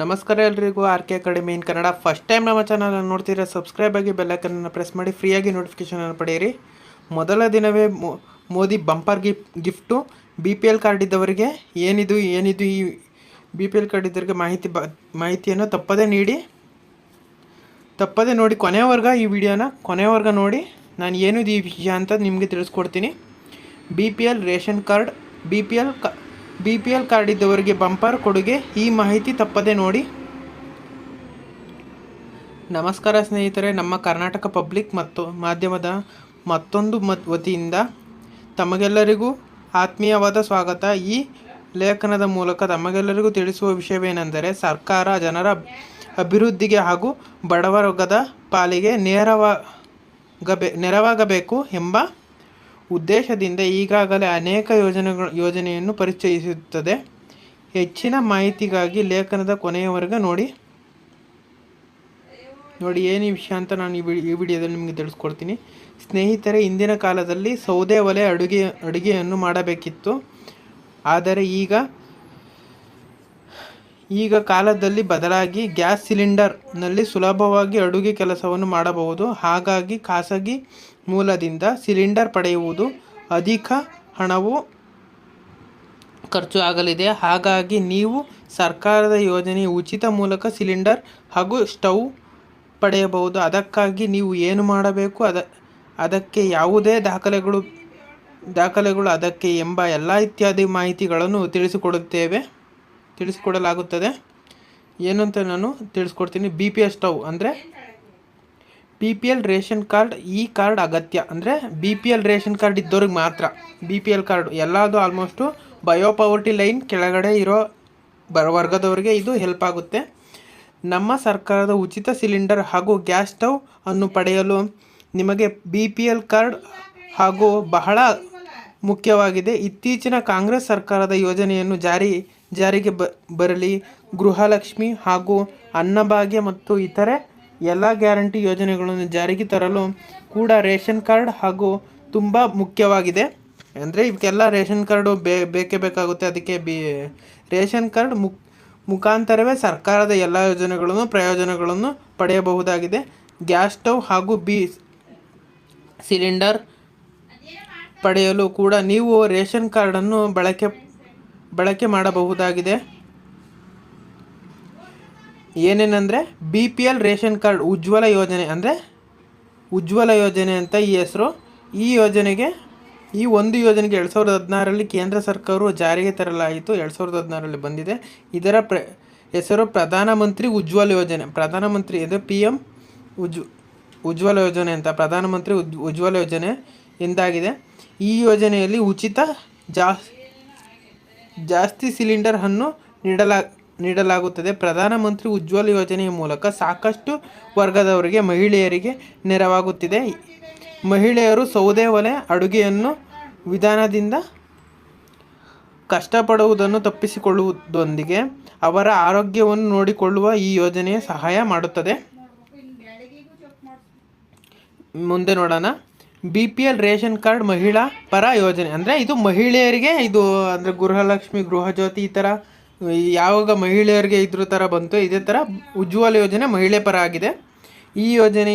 ನಮಸ್ಕಾರ ಎಲ್ರಿಗೂ R K academy in Kannada. First time ನಮ್ಮ ಚಾನಲ್ ನೋಡ್ತೀರಾ ಸಬ್ಸ್ಕ್ರೈಬ್ ಆಗಿ ಬೆಲ್ಲೈಕನ್ನು ಪ್ರೆಸ್ ಮಾಡಿ ಫ್ರೀಯಾಗಿ ನೋಟಿಫಿಕೇಷನ್ ಪಡೆಯಿರಿ. ಮೊದಲ ದಿನವೇ Modi bumper gift gift B P L card ಇದ್ದವರಿಗೆ ಏನಿದು ಏನಿದು ಈ ಬಿ ಪಿ ಎಲ್ ಕಾರ್ಡ್ ಇದ್ದವರಿಗೆ ಮಾಹಿತಿ ಬ, ಮಾಹಿತಿಯನ್ನು ತಪ್ಪದೇ ನೀಡಿ, ತಪ್ಪದೇ ನೋಡಿ ಕೊನೆಯವರ್ಗ ಈ ವಿಡಿಯೋನ ಕೊನೆಯವರ್ಗ ನೋಡಿ ನಾನು ಏನಿದು ಈ ವಿಷಯ ಅಂತ ನಿಮಗೆ ತಿಳಿಸ್ಕೊಡ್ತೀನಿ. B P L ration card B P L ಕ ಬಿ ಪಿ ಎಲ್ ಕಾರ್ಡ್ ಇದ್ದವರಿಗೆ ಬಂಪರ್ ಕೊಡುಗೆ, ಈ ಮಾಹಿತಿ ತಪ್ಪದೆ ನೋಡಿ. ನಮಸ್ಕಾರ ಸ್ನೇಹಿತರೆ, ನಮ್ಮ ಕರ್ನಾಟಕ ಪಬ್ಲಿಕ್ ಮತ್ತು ಮಾಧ್ಯಮದ ಮತ್ತೊಂದು ಮತ್ ವತಿಯಿಂದ ತಮಗೆಲ್ಲರಿಗೂ ಆತ್ಮೀಯವಾದ ಸ್ವಾಗತ. ಈ ಲೇಖನದ ಮೂಲಕ ತಮಗೆಲ್ಲರಿಗೂ ತಿಳಿಸುವ ವಿಷಯವೇನೆಂದರೆ, ಸರ್ಕಾರ ಜನರ ಅಭಿವೃದ್ಧಿಗೆ ಹಾಗೂ ಬಡವರ್ಗದ ಪಾಲಿಗೆ ನೇರವಾಗಬೇ ನೆರವಾಗಬೇಕು ಎಂಬ ಉದ್ದೇಶದಿಂದ ಈಗಾಗಲೇ ಅನೇಕ ಯೋಜನೆಗಳು ಯೋಜನೆಯನ್ನು ಪರಿಚಯಿಸುತ್ತದೆ. ಹೆಚ್ಚಿನ ಮಾಹಿತಿಗಾಗಿ ಲೇಖನದ ಕೊನೆಯವರೆಗೆ ನೋಡಿ. ನೋಡಿ ಏನು ವಿಷಯ ಅಂತ ನಾನು ಈ ಈ ವಿಡಿಯೋದಲ್ಲಿ ನಿಮಗೆ ತಿಳಿಸ್ಕೊಡ್ತೀನಿ. ಸ್ನೇಹಿತರೆ, ಇಂದಿನ ಕಾಲದಲ್ಲಿ ಸೌದೆ ಒಲೆ ಅಡುಗೆ ಅಡುಗೆಯನ್ನು ಮಾಡಬೇಕಿತ್ತು. ಆದರೆ ಈಗ ಈಗ ಕಾಲದಲ್ಲಿ ಬದಲಾಗಿ ಗ್ಯಾಸ್ ಸಿಲಿಂಡರ್ನಲ್ಲಿ ಸುಲಭವಾಗಿ ಅಡುಗೆ ಕೆಲಸವನ್ನು ಮಾಡಬಹುದು. ಹಾಗಾಗಿ ಖಾಸಗಿ ಮೂಲದಿಂದ ಸಿಲಿಂಡರ್ ಪಡೆಯುವುದು ಅಧಿಕ ಹಣವು ಖರ್ಚು ಆಗಲಿದೆ ಹಾಗಾಗಿ ನೀವು ಸರ್ಕಾರದ ಯೋಜನೆ ಉಚಿತ ಮೂಲಕ ಸಿಲಿಂಡರ್ ಹಾಗೂ ಸ್ಟವ್ ಪಡೆಯಬಹುದು. ಅದಕ್ಕಾಗಿ ನೀವು ಏನು ಮಾಡಬೇಕು? ಅದ, ಅದಕ್ಕೆ ಯಾವುದೇ ದಾಖಲೆಗಳು ದಾಖಲೆಗಳು ಅದಕ್ಕೆ ಎಂಬ ಎಲ್ಲ ಇತ್ಯಾದಿ ಮಾಹಿತಿಗಳನ್ನು ತಿಳಿಸಿಕೊಡುತ್ತೇವೆ, ತಿಳಿಸಿಕೊಡಲಾಗುತ್ತದೆ. ಏನಂತ ನಾನು ತಿಳಿಸ್ಕೊಡ್ತೀನಿ. ಬಿ ಪಿ ಎಸ್ ಸ್ಟವ್ ಅಂದರೆ B P L ration card ಈ ಕಾರ್ಡ್ ಅಗತ್ಯ. ಅಂದರೆ B P L ration card ಇದ್ದವ್ರಿಗೆ ಮಾತ್ರ. ಬಿ ಪಿ ಎಲ್ ಕಾರ್ಡ್ ಎಲ್ಲದು ಆಲ್ಮೋಸ್ಟು ಬಯೋ ಪವರ್ಟಿ ಲೈನ್ ಕೆಳಗಡೆ ಇರೋ ಬ, ವರ್ಗದವರಿಗೆ ಇದು ಹೆಲ್ಪ್ ಆಗುತ್ತೆ. ನಮ್ಮ ಸರ್ಕಾರದ ಉಚಿತ ಸಿಲಿಂಡರ್ ಹಾಗೂ ಗ್ಯಾಸ್ ಸ್ಟವ್ ಅನ್ನು ಪಡೆಯಲು ನಿಮಗೆ ಬಿ ಪಿ ಎಲ್ ಕಾರ್ಡ್ ಹಾಗೂ ಬಹಳ ಮುಖ್ಯವಾಗಿದೆ. ಇತ್ತೀಚಿನ ಕಾಂಗ್ರೆಸ್ ಸರ್ಕಾರದ ಯೋಜನೆಯನ್ನು ಜಾರಿ, ಜಾರಿಗೆ ಬರಲಿ. ಗೃಹಲಕ್ಷ್ಮಿ ಹಾಗೂ ಅನ್ನಭಾಗ್ಯ ಮತ್ತು ಇತರೆ ಎಲ್ಲ ಗ್ಯಾರಂಟಿ ಯೋಜನೆಗಳನ್ನು ಜಾರಿಗೆ ತರಲು ಕೂಡ ರೇಷನ್ ಕಾರ್ಡ್ ಹಾಗೂ ತುಂಬ ಮುಖ್ಯವಾಗಿದೆ. ಅಂದರೆ ಇವಕ್ಕೆಲ್ಲ ರೇಷನ್ ಕಾರ್ಡು ಬೇ, ಬೇಕೇ ಬೇಕಾಗುತ್ತೆ. ಅದಕ್ಕೆ ಬಿ, ರೇಷನ್ ಕಾರ್ಡ್ ಮುಕ್, ಮುಖಾಂತರವೇ ಸರ್ಕಾರದ ಎಲ್ಲ ಯೋಜನೆಗಳನ್ನು, ಪ್ರಯೋಜನಗಳನ್ನು ಪಡೆಯಬಹುದಾಗಿದೆ. ಗ್ಯಾಸ್ ಸ್ಟವ್ ಹಾಗೂ ಬಿ ಸಿಲಿಂಡರ್ ಪಡೆಯಲು ಕೂಡ ನೀವು ರೇಷನ್ ಕಾರ್ಡನ್ನು ಬಳಕೆ ಬಳಕೆ ಮಾಡಬಹುದಾಗಿದೆ. ಏನೇನೆಂದರೆ B P L ration card Ujjwala ಯೋಜನೆ, ಅಂದರೆ ಉಜ್ವಲ ಯೋಜನೆ ಅಂತ ಈ ಹೆಸರು. ಈ ಯೋಜನೆಗೆ, ಈ ಒಂದು ಯೋಜನೆಗೆ ಎರಡು ಸಾವಿರದ ಹದಿನಾರರಲ್ಲಿ ಕೇಂದ್ರ ಸರ್ಕಾರವು ಜಾರಿಗೆ ತರಲಾಯಿತು, ಎರಡು ಸಾವಿರದ ಹದಿನಾರರಲ್ಲಿ ಬಂದಿದೆ. ಇದರ ಪ್ರ, ಹೆಸರು ಪ್ರಧಾನಮಂತ್ರಿ ಉಜ್ವಲ ಯೋಜನೆ. ಪ್ರಧಾನಮಂತ್ರಿ ಇದು ಪಿ ಎಂ ಉಜ್ ಉಜ್ವಲ ಯೋಜನೆ ಅಂತ ಪ್ರಧಾನಮಂತ್ರಿ ಉಜ್, ಉಜ್ವಲ ಯೋಜನೆ ಎಂದಾಗಿದೆ. ಈ ಯೋಜನೆಯಲ್ಲಿ ಉಚಿತ ಜಾಸ್, ಜಾಸ್ತಿ ಸಿಲಿಂಡರ್ ಅನ್ನು ನೀಡಲಾ ನೀಡಲಾಗುತ್ತದೆ. ಪ್ರಧಾನಮಂತ್ರಿ ಉಜ್ವಲ ಯೋಜನೆಯ ಮೂಲಕ ಸಾಕಷ್ಟು ವರ್ಗದವರಿಗೆ, ಮಹಿಳೆಯರಿಗೆ ನೆರವಾಗುತ್ತಿದೆ. ಮಹಿಳೆಯರು ಸೌದೆ ಒಲೆ, ಅಡುಗೆಯನ್ನು ವಿಧಾನದಿಂದ ಕಷ್ಟಪಡುವುದನ್ನು ತಪ್ಪಿಸಿಕೊಳ್ಳುವುದೊಂದಿಗೆ ಅವರ ಆರೋಗ್ಯವನ್ನು ನೋಡಿಕೊಳ್ಳುವ ಈ ಯೋಜನೆಯ ಸಹಾಯ ಮಾಡುತ್ತದೆ. ಮುಂದೆ ನೋಡೋಣ. B P L ration card ಮಹಿಳಾ ಪರ ಯೋಜನೆ. ಅಂದರೆ ಇದು ಮಹಿಳೆಯರಿಗೆ, ಇದು ಅಂದರೆ ಗೃಹಲಕ್ಷ್ಮಿ ಗೃಹಜ್ಯೋತಿ ಈ ಥರ ಯಾವಾಗ ಮಹಿಳೆಯರಿಗೆ ಇದ್ರ ಥರ ಬಂತು ಇದೇ ಥರ ಉಜ್ವಲ ಯೋಜನೆ ಮಹಿಳೆ ಪರ ಆಗಿದೆ. ಈ ಯೋಜನೆ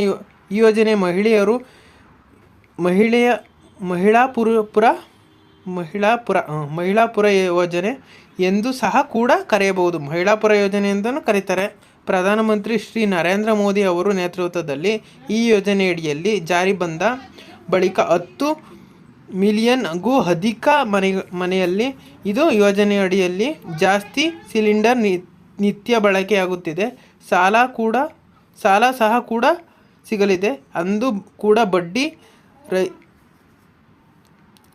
ಈ ಯೋಜನೆ ಮಹಿಳೆಯರು ಮಹಿಳೆಯ ಮಹಿಳಾಪುರ ಪುರ ಮಹಿಳಾಪುರ ಮಹಿಳಾಪುರ ಯೋಜನೆ ಎಂದು ಸಹ ಕೂಡ ಕರೆಯಬಹುದು. ಮಹಿಳಾಪುರ ಯೋಜನೆ ಅಂತಲೂ ಕರೀತಾರೆ. ಪ್ರಧಾನಮಂತ್ರಿ ಶ್ರೀ ನರೇಂದ್ರ ಮೋದಿ ಅವರು ನೇತೃತ್ವದಲ್ಲಿ ಈ ಯೋಜನೆಯಡಿಯಲ್ಲಿ ಜಾರಿ ಬಂದ ಬಳಿಕ ಹತ್ತು ಮಿಲಿಯನ್ಗೂ ಅಧಿಕ ಮನೆ, ಮನೆಯಲ್ಲಿ ಇದು ಯೋಜನೆಯಡಿಯಲ್ಲಿ ಜಾಸ್ತಿ ಸಿಲಿಂಡರ್ ನಿತ್ಯ ಬಳಕೆಯಾಗುತ್ತಿದೆ. ಸಾಲ ಕೂಡ, ಸಾಲ ಸಹ ಕೂಡ ಸಿಗಲಿದೆ. ಅಂದು ಕೂಡ ಬಡ್ಡಿ ರೈ,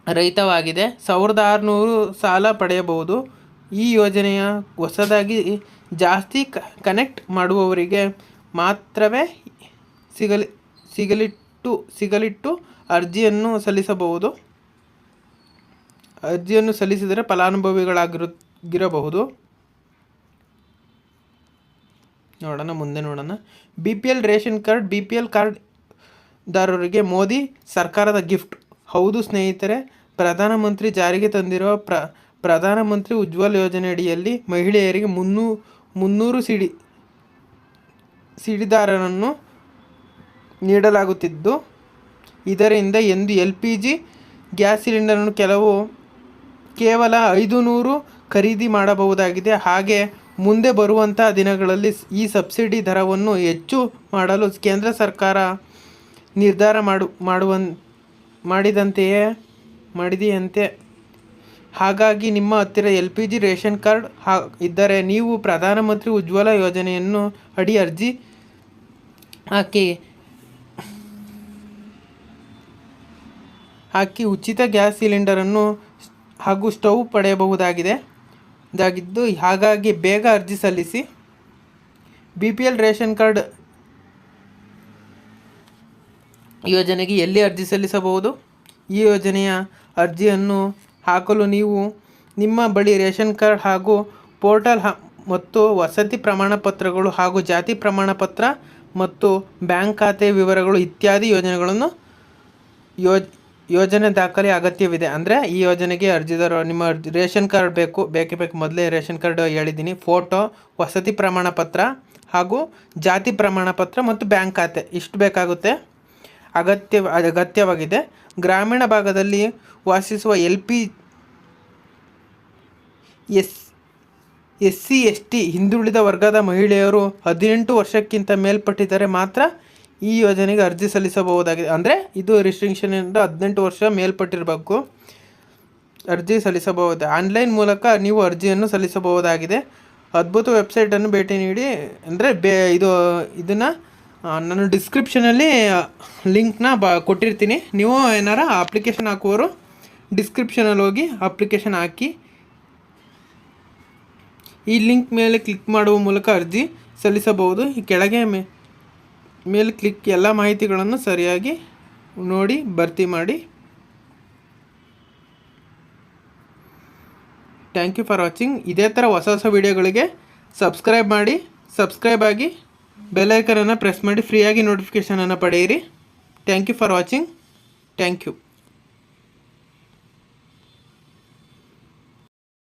ರಹಿತವಾಗಿದೆ. ಸಾವಿರದ ಆರುನೂರು ಸಾಲ ಪಡೆಯಬಹುದು. ಈ ಯೋಜನೆಯ ಹೊಸದಾಗಿ ಜಾಸ್ತಿ ಕನೆಕ್ಟ್ ಮಾಡುವವರಿಗೆ ಮಾತ್ರವೇ ಸಿಗಲಿ, ಸಿಗಲಿಟ್ಟು ಸಿಗಲಿಟ್ಟು ಅರ್ಜಿಯನ್ನು ಸಲ್ಲಿಸಬಹುದು. ಅರ್ಜಿಯನ್ನು ಸಲ್ಲಿಸಿದರೆ ಫಲಾನುಭವಿಗಳಾಗಿರು ಗಿರಬಹುದು ನೋಡೋಣ, ಮುಂದೆ ನೋಡೋಣ. B P L ration card B P L ಕಾರ್ಡ್ದಾರರಿಗೆ Modi ಸರ್ಕಾರದ ಗಿಫ್ಟ್. ಹೌದು ಸ್ನೇಹಿತರೆ, ಪ್ರಧಾನಮಂತ್ರಿ ಜಾರಿಗೆ ತಂದಿರುವ ಪ್ರ, ಪ್ರಧಾನಮಂತ್ರಿ ಉಜ್ವಲ್ ಯೋಜನೆ ಅಡಿಯಲ್ಲಿ ಮಹಿಳೆಯರಿಗೆ ಮುನ್ನೂ, ಮುನ್ನೂರು ಸಿಡಿ, ಸಿಡಿದಾರರನ್ನು ನೀಡಲಾಗುತ್ತಿದ್ದು ಇದರಿಂದ ಎಂದು ಎಲ್ ಪಿ ಜಿ ಗ್ಯಾಸ್ ಸಿಲಿಂಡರನ್ನು ಕೆಲವು ಕೇವಲ ಐದು ನೂರು ಖರೀದಿ ಮಾಡಬಹುದಾಗಿದೆ. ಹಾಗೆ ಮುಂದೆ ಬರುವಂಥ ದಿನಗಳಲ್ಲಿ ಈ ಸಬ್ಸಿಡಿ ದರವನ್ನು ಹೆಚ್ಚು ಮಾಡಲು ಕೇಂದ್ರ ಸರ್ಕಾರ ನಿರ್ಧಾರ ಮಾಡು, ಮಾಡುವನ್, ಮಾಡಿದಂತೆಯೇ, ಮಾಡಿದೆಯಂತೆ. ಹಾಗಾಗಿ ನಿಮ್ಮ ಹತ್ತಿರ L P G ration card ಹಾ, ಇದ್ದರೆ ನೀವು ಪ್ರಧಾನಮಂತ್ರಿ ಉಜ್ವಲ ಯೋಜನೆಯನ್ನು ಅಡಿ ಅರ್ಜಿ ಹಾಕಿ. ಹಾಕಿ ಉಚಿತ ಗ್ಯಾಸ್ ಸಿಲಿಂಡರನ್ನು ಹಾಗೂ ಸ್ಟವ್ ಪಡೆಯಬಹುದಾಗಿದೆ. ಇದಾಗಿದ್ದು, ಹಾಗಾಗಿ ಬೇಗ ಅರ್ಜಿ ಸಲ್ಲಿಸಿ. B P L ration card ಯೋಜನೆಗೆ ಎಲ್ಲಿ ಅರ್ಜಿ ಸಲ್ಲಿಸಬಹುದು? ಈ ಯೋಜನೆಯ ಅರ್ಜಿಯನ್ನು ಹಾಕಲು ನೀವು ನಿಮ್ಮ ಬಳಿ ರೇಷನ್ ಕಾರ್ಡ್ ಹಾಗೂ ಪೋರ್ಟಲ್ ಮತ್ತು ವಸತಿ ಪ್ರಮಾಣ ಪತ್ರಗಳು ಹಾಗೂ ಜಾತಿ ಪ್ರಮಾಣ ಪತ್ರ ಮತ್ತು ಬ್ಯಾಂಕ್ ಖಾತೆ ವಿವರಗಳು ಇತ್ಯಾದಿ ಯೋಜನೆಗಳನ್ನು ಯೋಜ್ ಯೋಜನೆ ದಾಖಲೆ ಅಗತ್ಯವಿದೆ ಅಂದರೆ ಈ ಯೋಜನೆಗೆ ಅರ್ಜಿದಾರ ನಿಮ್ಮ ರೇಷನ್ ಕಾರ್ಡ್ ಬೇಕು, ಬೇಕೇ ಬೇಕು. ಮೊದಲೇ ರೇಷನ್ ಕಾರ್ಡ್ ಹೇಳಿದ್ದೀನಿ. ಫೋಟೋ, ವಸತಿ ಪ್ರಮಾಣ ಪತ್ರ ಹಾಗೂ ಜಾತಿ ಪ್ರಮಾಣ ಪತ್ರ ಮತ್ತು ಬ್ಯಾಂಕ್ ಖಾತೆ. ಇಷ್ಟು ಬೇಕಾಗುತ್ತೆ. ಅಗತ್ಯ, ಅಗತ್ಯವಾಗಿದೆ. ಗ್ರಾಮೀಣ ಭಾಗದಲ್ಲಿ ವಾಸಿಸುವ L P, S S C S T ಹಿಂದುಳಿದ ವರ್ಗದ ಮಹಿಳೆಯರು ಹದಿನೆಂಟು ವರ್ಷಕ್ಕಿಂತ ಮೇಲ್ಪಟ್ಟಿದ್ದರೆ ಮಾತ್ರ ಈ ಯೋಜನೆಗೆ ಅರ್ಜಿ ಸಲ್ಲಿಸಬಹುದಾಗಿದೆ. ಅಂದರೆ ಇದು ರಿಸ್ಟ್ರಿಕ್ಷನಿಂದ ಹದಿನೆಂಟು ವರ್ಷ ಮೇಲ್ಪಟ್ಟಿರಬೇಕು. ಅರ್ಜಿ ಸಲ್ಲಿಸಬಹುದು? ಆನ್ಲೈನ್ ಮೂಲಕ ನೀವು ಅರ್ಜಿಯನ್ನು ಸಲ್ಲಿಸಬಹುದಾಗಿದೆ. ಅದ್ಭುತ ವೆಬ್ಸೈಟನ್ನು ಭೇಟಿ ನೀಡಿ. ಅಂದರೆ ಬೇ, ಇದು, ಇದನ್ನು ನಾನು ಡಿಸ್ಕ್ರಿಪ್ಷನಲ್ಲಿ ಲಿಂಕ್ನ ಬ, ಕೊಟ್ಟಿರ್ತೀನಿ. ನೀವು ಏನಾರ ಅಪ್ಲಿಕೇಶನ್ ಹಾಕುವವರು ಡಿಸ್ಕ್ರಿಪ್ಷನಲ್ಲಿ ಹೋಗಿ ಅಪ್ಲಿಕೇಶನ್ ಹಾಕಿ. ಈ ಲಿಂಕ್ ಮೇಲೆ ಕ್ಲಿಕ್ ಮಾಡುವ ಮೂಲಕ ಅರ್ಜಿ ಸಲ್ಲಿಸಬಹುದು. ಈ ಕೆಳಗೆ ಮೇ ಮೇಲೆ ಕ್ಲಿಕ್ ಎಲ್ಲ ಮಾಹಿತಿಗಳನ್ನು ಸರಿಯಾಗಿ ನೋಡಿ, ಭರ್ತಿ ಮಾಡಿ. ಥ್ಯಾಂಕ್ ಯು ಫಾರ್ ವಾಚಿಂಗ್ ಇದೇ ಥರ ಹೊಸ ಹೊಸ ವೀಡಿಯೋಗಳಿಗೆ ಸಬ್ಸ್ಕ್ರೈಬ್ ಮಾಡಿ. ಸಬ್ಸ್ಕ್ರೈಬ್ ಆಗಿ ಬೆಲ್ಲೈಕನನ್ನು ಪ್ರೆಸ್ ಮಾಡಿ. ಫ್ರೀಯಾಗಿ ನೋಟಿಫಿಕೇಷನನ್ನು ಪಡೆಯಿರಿ. Thank you for watching thank you